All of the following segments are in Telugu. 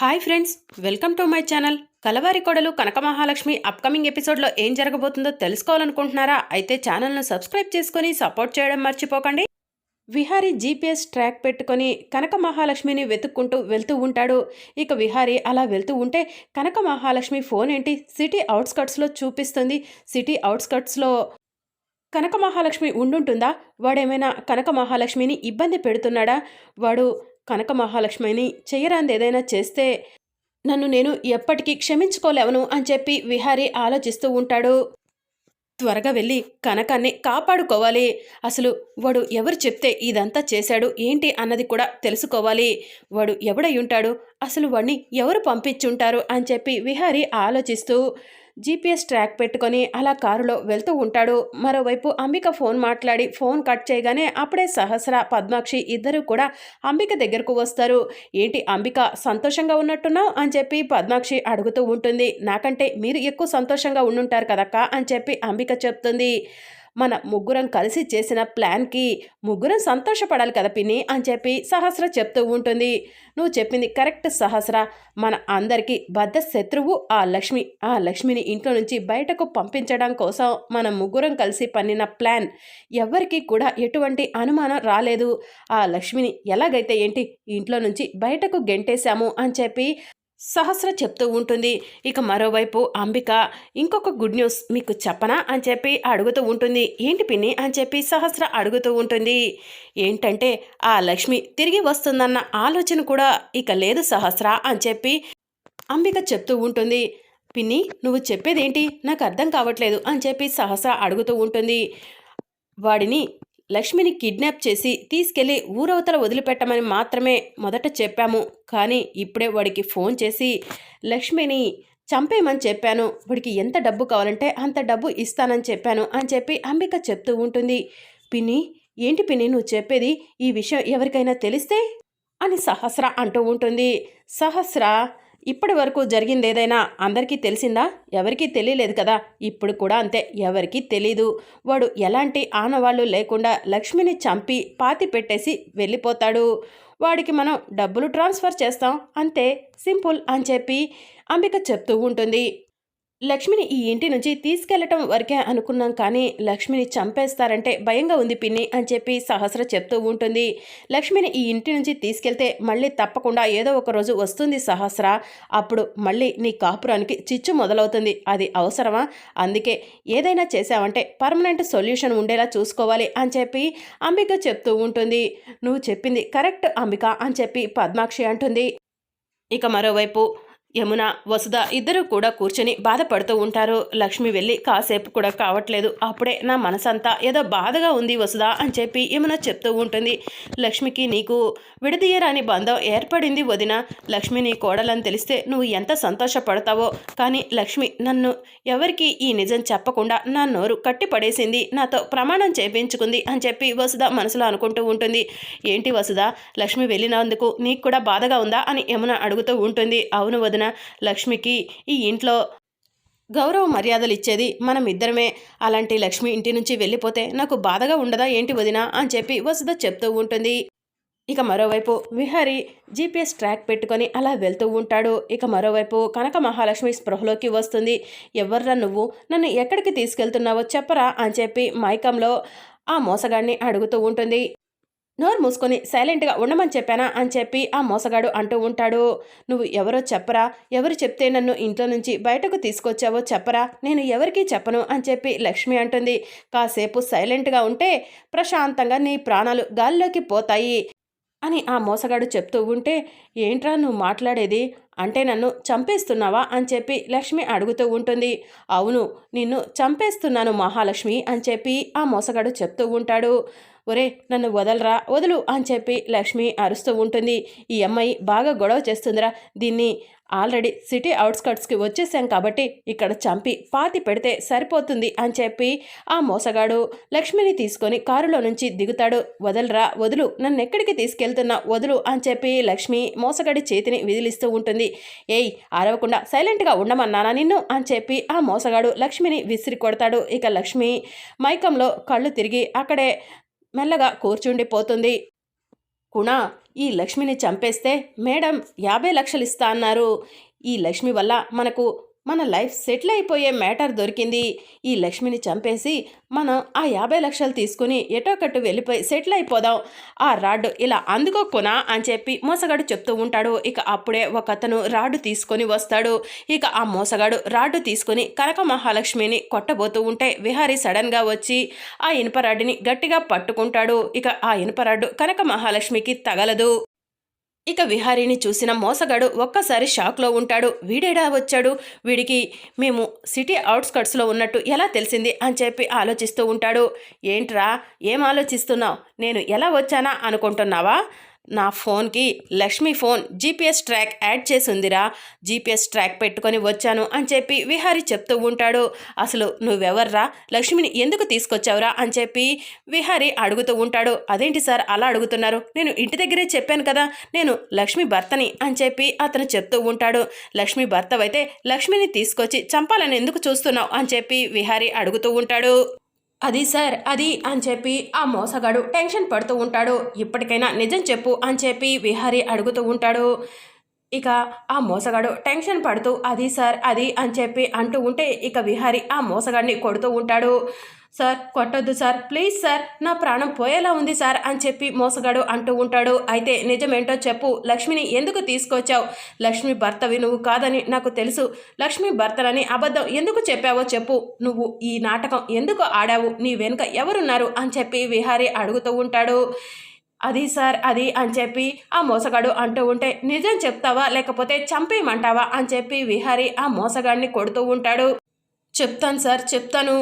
Hi friends welcome to my channel. Kalavari Kodalu Kanaka Mahalakshmi upcoming ఎపిసోడ్లో ఏం జరగబోతుందో తెలుసుకోవాలనుకుంటున్నారా? అయితే ఛానల్ను సబ్స్క్రైబ్ చేసుకొని సపోర్ట్ చేయడం మర్చిపోకండి. విహారీ జీపీఎస్ ట్రాక్ పెట్టుకొని కనక మహాలక్ష్మిని వెతుక్కుంటూ వెళ్తూ ఉంటాడు. ఇక విహారీ అలా వెళ్తూ ఉంటే కనక మహాలక్ష్మి ఫోన్ ఏంటి? సిటీ అవుట్స్కట్స్లో చూపిస్తుంది. సిటీ అవుట్స్కట్స్లో కనక మహాలక్ష్మి ఉండుంటుందా? వాడేమైనా కనక మహాలక్ష్మిని ఇబ్బంది పెడుతున్నాడా? వాడు కనక మహాలక్ష్మిని చెయ్యరాంది ఏదైనా చేస్తే నన్ను నేను ఎప్పటికీ క్షమించుకోలేవను అని చెప్పి విహారీ ఆలోచిస్తూ ఉంటాడు. త్వరగా వెళ్ళి కనకాన్ని కాపాడుకోవాలి. అసలు వాడు ఎవరు చెప్తే ఇదంతా చేశాడు? ఏంటి అన్నది కూడా తెలుసుకోవాలి. వాడు ఎవడై ఉంటాడు? అసలు వాడిని ఎవరు పంపించుంటారు? అని చెప్పి విహారీ ఆలోచిస్తూ జీపీఎస్ ట్రాక్ పెట్టుకొని అలా కారులో వెళ్తూ ఉంటాడు. మరోవైపు అంబిక ఫోన్ మాట్లాడి ఫోన్ కట్ చేయగానే అప్పుడే సహస్ర పద్మాక్షి ఇద్దరు కూడా అంబిక దగ్గరకు వస్తారు. ఏంటి అంబిక సంతోషంగా ఉన్నట్టున్నావు? అని చెప్పి పద్మాక్షి అడుగుతూ ఉంటుంది. నాకంటే మీరు ఎక్కువ సంతోషంగా ఉండుంటారు కదక్క? అని చెప్పి అంబిక చెప్తుంది. మన ముగ్గురం కలిసి చేసిన ప్లాన్కి ముగ్గురం సంతోషపడాలి కదా పిన్ని అని చెప్పి సహస్ర చెప్తూ ఉంటుంది. నువ్వు చెప్పింది కరెక్ట్ సహస్ర. మన అందరికీ బద్ద శత్రువు ఆ లక్ష్మి. ఆ లక్ష్మిని ఇంట్లో నుంచి బయటకు పంపించడం కోసం మన ముగ్గురం కలిసి పన్నిన ప్లాన్ ఎవ్వరికీ కూడా ఎటువంటి అనుమానం రాలేదు. ఆ లక్ష్మిని ఎలాగైతే ఏంటి ఇంట్లో నుంచి బయటకు గెంటేశాము అని చెప్పి సహస్ర చెప్తూ ఉంటుంది. ఇక మరోవైపు అంబిక ఇంకొక గుడ్ న్యూస్ మీకు చెప్పనా? అని చెప్పి అడుగుతూ ఉంటుంది. ఏంటి పిన్ని? అని చెప్పి సహస్ర అడుగుతూ ఉంటుంది. ఏంటంటే ఆ లక్ష్మి తిరిగి వస్తుందన్న ఆలోచన కూడా ఇక లేదు సహస్ర అని చెప్పి అంబిక చెప్తూ ఉంటుంది. పిన్ని నువ్వు చెప్పేదేంటి? నాకు అర్థం కావట్లేదు అని చెప్పి సహస్ర అడుగుతూ ఉంటుంది. వాడిని లక్ష్మిని కిడ్నాప్ చేసి తీసుకెళ్ళి ఊరవతల వదిలిపెట్టమని మాత్రమే మొదట చెప్పాము. కానీ ఇప్పుడే వాడికి ఫోన్ చేసి లక్ష్మిని చంపేయమని చెప్పాను. వాడికి ఎంత డబ్బు కావాలంటే అంత డబ్బు ఇస్తానని చెప్పాను అని చెప్పి అంబిక చెప్తూ ఉంటుంది. పిన్ని ఏంటి పిన్ని నువ్వు చెప్పేది? ఈ విషయం ఎవరికైనా తెలిస్తే? అని సహస్ర అంటూ ఉంటుంది. సహస్ర ఇప్పటి వరకు జరిగింది ఏదైనా అందరికీ తెలిసిందా? ఎవరికీ తెలియలేదు కదా? ఇప్పుడు కూడా అంతే ఎవరికీ తెలీదు. వాడు ఎలాంటి ఆనవాళ్ళు లేకుండా లక్ష్మిని చంపి పాతి పెట్టేసి వెళ్ళిపోతాడు. వాడికి మనం డబ్బులు ట్రాన్స్ఫర్ చేస్తాం అంతే సింపుల్ అని చెప్పి అంబిక చెప్తూ ఉంటుంది. లక్ష్మిని ఈ ఇంటి నుంచి తీసుకెళ్ళటం వరకే అనుకున్నాం కానీ లక్ష్మిని చంపేస్తారంటే భయంగా ఉంది పిన్ని అని చెప్పి సహస్ర చెప్తూ ఉంటుంది. లక్ష్మిని ఈ ఇంటి నుంచి తీసుకెళ్తే మళ్ళీ తప్పకుండా ఏదో ఒక రోజు వస్తుంది సహస్ర. అప్పుడు మళ్ళీ నీ కాపురానికి చిచ్చు మొదలవుతుంది. అది అవసరమా? అందుకే ఏదైనా చేసావంటే పర్మనెంట్ సొల్యూషన్ ఉండేలా చూసుకోవాలి అని చెప్పి అంబిక చెప్తూ ఉంటుంది. నువ్వు చెప్పింది కరెక్ట్ అంబిక అని చెప్పి పద్మాక్షి అంటుంది. ఇక మరోవైపు యమున వసుధ ఇద్దరు కూడా కూర్చొని బాధపడుతూ ఉంటారు. లక్ష్మి వెళ్ళి కాసేపు కూడా కావట్లేదు. అప్పుడే నా మనసంతా ఏదో బాధగా ఉంది వసుధ అని చెప్పి యమున చెప్తూ ఉంటుంది. లక్ష్మికి నీకు విడదీయరాని బంధం ఏర్పడింది వదిన. లక్ష్మి నీ కోడలని తెలిస్తే నువ్వు ఎంత సంతోషపడతావో. కానీ లక్ష్మి నన్ను ఎవరికి ఈ నిజం చెప్పకుండా నా నోరు కట్టిపడేసింది. నాతో ప్రమాణం చేపించుకుంది అని చెప్పి వసుధ మనసులో అనుకుంటూ ఉంటుంది. ఏంటి వసుధ? లక్ష్మి వెళ్ళినందుకు నీకు కూడా బాధగా ఉందా? అని యమున అడుగుతూ ఉంటుంది. అవును వదిన లక్ష్మికి ఈ ఇంట్లో గౌరవ మర్యాదలు ఇచ్చేది మనం ఇద్దరమే అలాంటి లక్ష్మి ఇంటి నుంచి వెళ్ళిపోతే నాకు బాధగా ఉండదా ఏంటి వదినా అని చెప్పి వసుధ చెప్తూ ఉంటుంది. ఇక మరోవైపు విహారి జీపీఎస్ ట్రాక్ పెట్టుకొని అలా వెళ్తూ ఉంటాడు. ఇక మరోవైపు కనక మహాలక్ష్మి స్పృహలోకి వస్తుంది. ఎవర్రా నువ్వు? నన్ను ఎక్కడికి తీసుకెళ్తున్నావో చెప్పరా అని చెప్పి మైకంలో ఆ మోసగాడిని అడుగుతూ ఉంటుంది. నోరు మూసుకొని సైలెంట్గా ఉండమని చెప్పానా అని చెప్పి ఆ మోసగాడు అంటూ ఉంటాడు. నువ్వు ఎవరో చెప్పరా? ఎవరు చెప్తే నన్ను ఇంట్లో నుంచి బయటకు తీసుకొచ్చావో చెప్పరా? నేను ఎవరికీ చెప్పను అని చెప్పి లక్ష్మి అంటుంది. కాసేపు సైలెంట్గా ఉంటే ప్రశాంతంగా నీ ప్రాణాలు గాల్లోకి పోతాయి అని ఆ మోసగాడు చెప్తూ ఉంటే ఏంట్రా నువ్వు మాట్లాడేది? అంటే నన్ను చంపేస్తున్నావా? అని చెప్పి లక్ష్మి అడుగుతూ ఉంటుంది. అవును నిన్ను చంపేస్తున్నాను మహాలక్ష్మి అని చెప్పి ఆ మోసగాడు చెప్తూ ఉంటాడు. ఒరే నన్ను వదలరా? వదులు అని చెప్పి లక్ష్మి అరుస్తూ ఉంటుంది. ఈ అమ్మాయి బాగా గొడవ చేస్తుందిరా. దీన్ని ఆల్రెడీ సిటీ అవుట్స్కట్స్కి వచ్చేసాం కాబట్టి ఇక్కడ చంపి పాతి పెడితే సరిపోతుంది అని చెప్పి ఆ మోసగాడు లక్ష్మిని తీసుకొని కారులో నుంచి దిగుతాడు. వదలరా వదులు నన్ను ఎక్కడికి తీసుకెళ్తున్నా వదులు అని చెప్పి లక్ష్మి మోసగాడి చేతిని విదిలిస్తూ ఉంటుంది. ఏయ్ అరవకుండా సైలెంట్గా ఉండమన్నానా నిన్ను? అని చెప్పి ఆ మోసగాడు లక్ష్మిని విసిరి కొడతాడు. ఇక లక్ష్మి మైకంలో కళ్ళు తిరిగి అక్కడే మెల్లగా కూర్చుండిపోతుంది. కుణ ఈ లక్ష్మిని చంపేస్తే మేడం యాభై లక్షలు ఇస్తా అన్నారు. ఈ లక్ష్మి వల్ల మనకు మన లైఫ్ సెటిల్ అయిపోయే మ్యాటర్ దొరికింది. ఈ లక్ష్మిని చంపేసి మనం ఆ యాభై లక్షలు తీసుకుని ఎటోకట్టు వెళ్ళిపోయి సెటిల్ అయిపోదాం ఆ రాడ్ ఇలా అందుకోకునా అని చెప్పి మోసగాడు చెప్తూ ఉంటాడు. ఇక అప్పుడే ఒక అతను రాడ్డు తీసుకొని వస్తాడు. ఇక ఆ మోసగాడు రాడ్డు తీసుకొని కనక మహాలక్ష్మిని కొట్టబోతూ ఉంటే విహారి సడన్గా వచ్చి ఆ ఇనుపరాడ్డుని గట్టిగా పట్టుకుంటాడు. ఇక ఆ ఇనుప రాడ్డు కనక మహాలక్ష్మికి తగలదు. ఇక విహారీని చూసిన మోసగాడు ఒక్కసారి షాక్లో ఉంటాడు. వీడేడా వచ్చాడు? వీడికి మేము సిటీ అవుట్స్కట్స్లో ఉన్నట్టు ఎలా తెలిసింది? అని చెప్పి ఆలోచిస్తూ ఉంటాడు. ఏంట్రా? ఏం ఆలోచిస్తున్నావు? నేను ఎలా వచ్చానా అనుకుంటున్నావా? నా ఫోన్కి Lakshmi phone GPS track add చేసి ఉందిరా జీపీఎస్ ట్రాక్ పెట్టుకొని వచ్చాను అని చెప్పి విహారీ చెప్తూ ఉంటాడు. అసలు నువ్వెవర్రా? లక్ష్మిని ఎందుకు తీసుకొచ్చావురా? అని చెప్పి విహారీ అడుగుతూ ఉంటాడు. అదేంటి సార్? అలా అడుగుతున్నారు. నేను ఇంటి దగ్గరే చెప్పాను కదా. నేను లక్ష్మి భర్తని అని చెప్పి అతను చెప్తూ ఉంటాడు. లక్ష్మి భర్తవైతే లక్ష్మిని తీసుకొచ్చి చంపాలని ఎందుకు చూస్తున్నావు? అని చెప్పి విహారీ అడుగుతూ ఉంటాడు. అది సార్ అది అని చెప్పి ఆ మోసగాడు టెన్షన్ పడుతూ ఉంటాడు. ఇప్పటికైనా నిజం చెప్పు అని చెప్పి విహారీ అడుగుతూ ఉంటాడు. ఇక ఆ మోసగాడు టెన్షన్ పడుతూ అది సార్ అది అని చెప్పి అంటూ ఉంటే ఇక విహారీ ఆ మోసగాడిని కొడుతూ ఉంటాడు. సార్ కొట్టొద్దు సార్. ప్లీజ్ సార్ నా ప్రాణం పోయేలా ఉంది సార్ అని చెప్పి మోసగాడు అంటూ ఉంటాడు. అయితే నిజమేంటో చెప్పు. లక్ష్మిని ఎందుకు తీసుకొచ్చావు? లక్ష్మి భర్తవి నువ్వు కాదని నాకు తెలుసు. లక్ష్మి భర్తలని అబద్ధం ఎందుకు చెప్పావో చెప్పు. నువ్వు ఈ నాటకం ఎందుకు ఆడావు? నీ వెనుక ఎవరున్నారు? అని చెప్పి విహారీ అడుగుతూ ఉంటాడు. అది సార్ అది అని చెప్పి ఆ మోసగాడు అంటూ ఉంటే నిజం చెప్తావా? లేకపోతే చంపేయమంటావా? అని చెప్పి విహారి ఆ మోసగాడిని కొడుతూ ఉంటాడు. చెప్తాను సార్ చెప్తాను.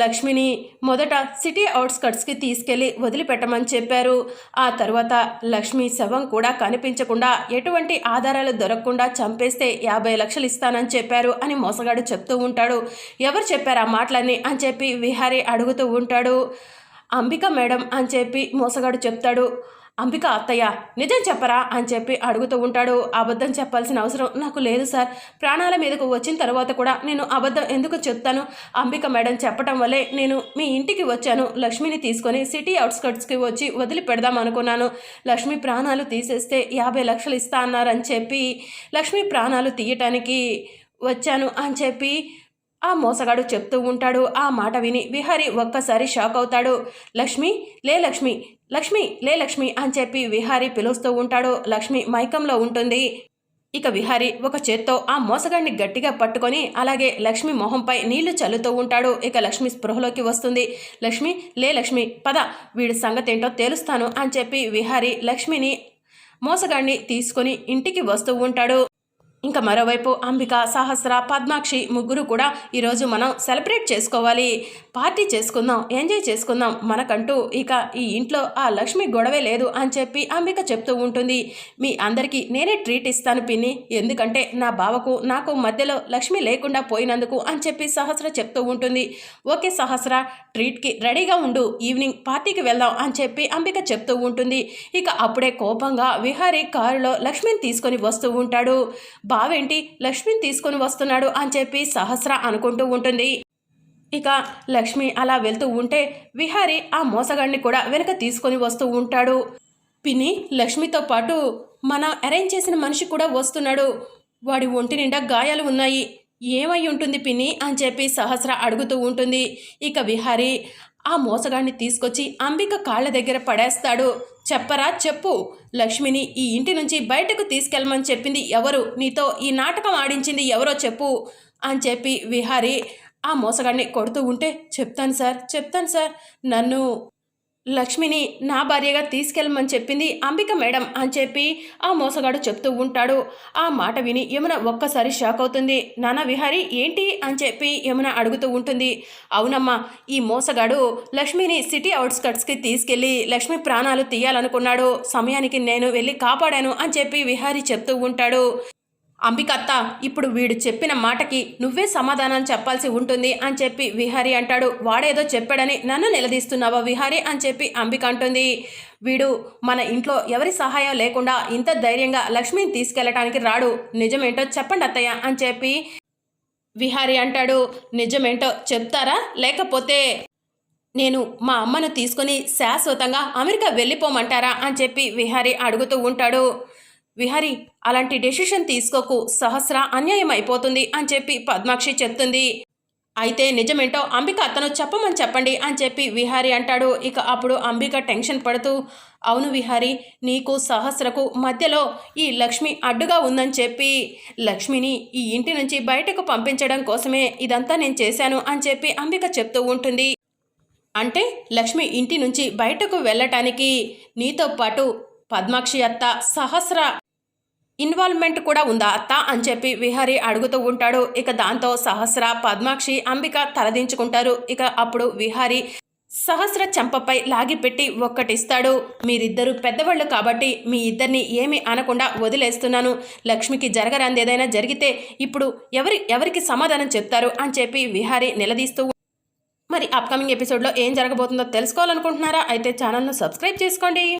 లక్ష్మిని మొదట సిటీ అవుట్స్కట్స్కి తీసుకెళ్ళి వదిలిపెట్టమని చెప్పారు. ఆ తర్వాత లక్ష్మి శవం కూడా కనిపించకుండా ఎటువంటి ఆధారాలు దొరకకుండా చంపేస్తే యాభై లక్షలు ఇస్తానని చెప్పారు అని మోసగాడు చెప్తూ ఉంటాడు. ఎవరు చెప్పారు ఆ మాటలన్నీ అని చెప్పి విహారీ అడుగుతూ ఉంటాడు. అంబిక మేడం అని చెప్పి మోసగాడు చెప్తాడు. అంబిక అత్తయ్య నిజం చెప్పరా అని చెప్పి అడుగుతూ ఉంటాడు. అబద్ధం చెప్పాల్సిన అవసరం నాకు లేదు సార్. ప్రాణాల మీదకు వచ్చిన తర్వాత కూడా నేను అబద్ధం ఎందుకు చెప్తాను? అంబిక మేడం చెప్పటం వల్లే నేను మీ ఇంటికి వచ్చాను. లక్ష్మిని తీసుకొని సిటీ అవుట్స్కట్స్కి వచ్చి వదిలి పెడదాం అనుకున్నాను. లక్ష్మి ప్రాణాలు తీసేస్తే యాభై లక్షలు ఇస్తా అన్నారని చెప్పి లక్ష్మి ప్రాణాలు తీయటానికి వచ్చాను అని చెప్పి ఆ మోసగాడు చెప్తూ ఉంటాడు. ఆ మాట విని విహారి ఒక్కసారి షాక్ అవుతాడు. లక్ష్మి లే లక్ష్మి లక్ష్మి లే లక్ష్మి అని చెప్పి విహారి పిలుస్తూ ఉంటాడు. లక్ష్మి మైకంలో ఉంటుంది. ఇక విహారి ఒక చేత్తో ఆ మోసగాడిని గట్టిగా పట్టుకొని అలాగే లక్ష్మి మొహంపై నీళ్ళు చల్లుతూ ఉంటాడు. ఇక లక్ష్మి స్పృహలోకి వస్తుంది. లక్ష్మి లే లక్ష్మి పద వీడి సంగతి ఏంటో అని చెప్పి విహారి లక్ష్మిని మోసగాడిని తీసుకొని ఇంటికి వస్తూ ఉంటాడు. ఇంకా మరోవైపు అంబిక సహస్ర పద్మాక్షి ముగ్గురు కూడా ఈరోజు మనం సెలబ్రేట్ చేసుకోవాలి. పార్టీ చేసుకుందాం ఎంజాయ్ చేసుకుందాం మనకంటూ ఇక ఈ ఇంట్లో ఆ లక్ష్మి గొడవే లేదు అని చెప్పి అంబిక చెప్తూ ఉంటుంది. మీ అందరికీ నేనే ట్రీట్ ఇస్తాను పిన్ని. ఎందుకంటే నా బావకు నాకు మధ్యలో లక్ష్మి లేకుండా పోయినందుకు అని చెప్పి సహస్ర చెప్తూ ఉంటుంది. ఓకే సహస్ర ట్రీట్కి రెడీగా ఉండు ఈవినింగ్ పార్టీకి వెళ్దాం అని చెప్పి అంబిక చెప్తూ ఉంటుంది. ఇక అప్పుడే కోపంగా విహారీ కారులో లక్ష్మిని తీసుకొని వస్తూ ఉంటాడు. బావేంటి? లక్ష్మిని తీసుకొని వస్తున్నాడు అని చెప్పి సహస్ర అనుకుంటూ ఉంటుంది. ఇక లక్ష్మి అలా వెళ్తూ ఉంటే విహారి ఆ మోసగాడిని కూడా వెనక తీసుకొని వస్తూ ఉంటాడు. పిన్ని లక్ష్మితో పాటు మన అరేంజ్ చేసిన మనిషి కూడా వస్తున్నాడు. వాడి ఒంటి నిండా గాయాలు ఉన్నాయి. ఏమై ఉంటుంది పిన్ని? అని చెప్పి సహస్ర అడుగుతూ ఉంటుంది. ఇక విహారి ఆ మోసగాడిని తీసుకొచ్చి అంబిక కాళ్ళ దగ్గర పడేస్తాడు. చెప్పరా చెప్పు. లక్ష్మిని ఈ ఇంటి నుంచి బయటకు తీసుకెళ్ళమని చెప్పింది ఎవరు? నీతో ఈ నాటకం ఆడించింది ఎవరో చెప్పు అని చెప్పి విహారి ఆ మోసగాడిని కొడుతూ ఉంటే చెప్తాను సార్ చెప్తాను సార్. నన్ను లక్ష్మిని నా భార్యగా తీసుకెళ్ళమని చెప్పింది అంబిక మేడం అని చెప్పి ఆ మోసగాడు చెప్తూ ఉంటాడు. ఆ మాట విని యమున ఒక్కసారి షాక్ అవుతుంది. నాన్న విహారి ఏంటి? అని చెప్పి యమున అడుగుతూ ఉంటుంది. అవునమ్మా ఈ మోసగాడు లక్ష్మిని సిటీ అవుట్స్కట్స్కి తీసుకెళ్ళి లక్ష్మి ప్రాణాలు తీయాలనుకున్నాడు. సమయానికి నేను వెళ్ళి కాపాడాను అని చెప్పి విహారి చెప్తూ ఉంటాడు. అంబికత్త ఇప్పుడు వీడు చెప్పిన మాటకి నువ్వే సమాధానం చెప్పాల్సి ఉంటుంది అని చెప్పి విహారి అంటాడు. వాడేదో చెప్పాడని నన్ను నిలదీస్తున్నావా విహారి అని చెప్పి అంబిక అంటుంది. వీడు మన ఇంట్లో ఎవరి సహాయం లేకుండా ఇంత ధైర్యంగా లక్ష్మిని తీసుకెళ్ళటానికి రాడు. నిజమేంటో చెప్పండి అత్తయ్య అని చెప్పి విహారి అంటాడు. నిజమేంటో చెప్తారా? లేకపోతే నేను మా అమ్మను తీసుకొని శాశ్వతంగా అమెరికా వెళ్ళిపోమంటారా అని చెప్పి విహారి అడుగుతూ ఉంటాడు. విహరి అలాంటి డెసిషన్ తీసుకోకు సహస్ర అన్యాయం అయిపోతుంది అని చెప్పి పద్మాక్షి చెప్తుంది. అయితే నిజమేంటో అంబిక అతను చెప్పమని చెప్పండి అని చెప్పి విహారి అంటాడు. ఇక అప్పుడు అంబిక టెన్షన్ పడుతూ అవును విహారి నీకు సహస్రకు మధ్యలో ఈ లక్ష్మి అడ్డుగా ఉందని చెప్పి లక్ష్మిని ఈ ఇంటి నుంచి బయటకు పంపించడం కోసమే ఇదంతా నేను చేశాను అని చెప్పి అంబిక చెప్తూ ఉంటుంది. అంటే లక్ష్మి ఇంటి నుంచి బయటకు వెళ్ళటానికి నీతో పాటు పద్మాక్షి అత్త సహస్ర ఇన్వాల్వ్మెంట్ కూడా ఉందా అత్త అని చెప్పి విహారీ అడుగుతూ ఉంటాడు. ఇక దాంతో సహస్ర పద్మాక్షి అంబిక తలదించుకుంటారు. ఇక అప్పుడు విహారీ సహస్ర చెంపపై లాగిపెట్టి ఒక్కటిస్తాడు. మీరిద్దరూ పెద్దవాళ్ళు కాబట్టి మీ ఇద్దరిని ఏమీ అనకుండా వదిలేస్తున్నాను. లక్ష్మికి జరగరాంది ఏదైనా జరిగితే ఇప్పుడు ఎవరి ఎవరికి సమాధానం చెప్తారు అని చెప్పి విహారీ నిలదీస్తూ మరి అప్కమింగ్ ఎపిసోడ్లో ఏం జరగబోతుందో తెలుసుకోవాలనుకుంటున్నారా? అయితే ఛానల్ను సబ్స్క్రైబ్ చేసుకోండి.